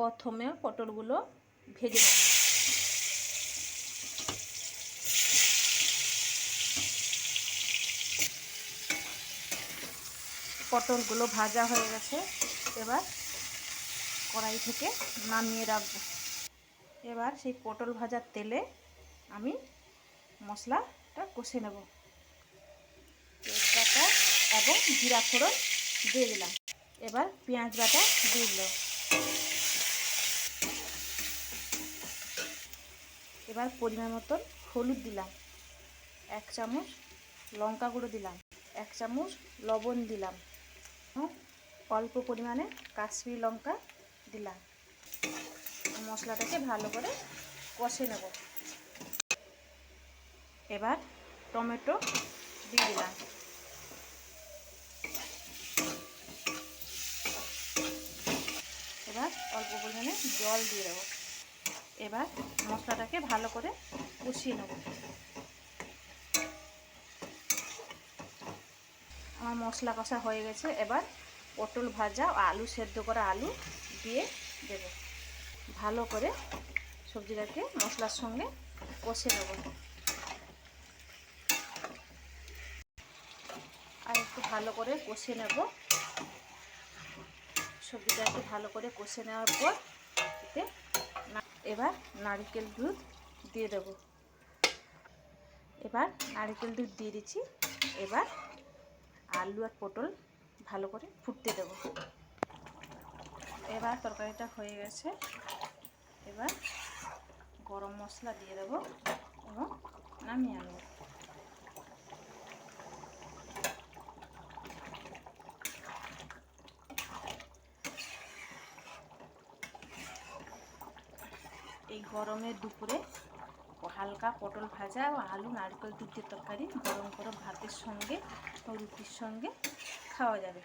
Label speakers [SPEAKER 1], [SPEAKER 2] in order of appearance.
[SPEAKER 1] প্রথমে পটলগুলো ভেজে পটলগুলো ভাজা হয়ে গেছে, এবার কড়াই থেকে নামিয়ে রাখব। এবার সেই পটল ভাজার তেলে আমি মশলাটা কষে নেব। তেজপাতা এবং জিরা ফোড়ন দিয়ে দিলাম। এবার পেঁয়াজ বাটা দিয়ে দিলাম। এবার পরিমাণ মতন হলুদ দিলাম। এক চামচ লঙ্কা গুঁড়ো দিলাম। এক চামচ লবণ দিলাম। অল্প পরিমাণে কাশ্মীরি লঙ্কা দিলাম। মশলাটাকে ভালো করে কষে নেব। এবার টমেটো দিয়ে দিলাম। এবার অল্প পরিমাণে জল দিয়ে দেবো। এবার মশলাটাকে ভালো করে কষিয়ে নেব। আমার মশলা কষা হয়ে গেছে, এবার পটল ভাজা আলু সেদ্ধ করা আলু দিয়ে দেব। ভালো করে সবজিটাকে মশলার সঙ্গে কষে নেব। আর একটু ভালো করে কষে নেব। সবজিটাকে ভালো করে কষে নেওয়ার পর এতে এবার নারকেল দুধ দিয়ে দেব। এবার নারকেল দুধ দিয়ে দিচ্ছি। এবার আলু আর পটল ভালো করে ফুটতে দেব। এবার তরকারিটা হয়ে গেছে। এবার গরম মশলা দিয়ে দেবো এবং নামিয়ে আনব। এই গরমের দুপুরে হালকা পটল ভাজা ও আলু নারকেল দুধের তরকারি গরম গরম ভাতের সঙ্গে ও রুটির সঙ্গে খাওয়া যাবে।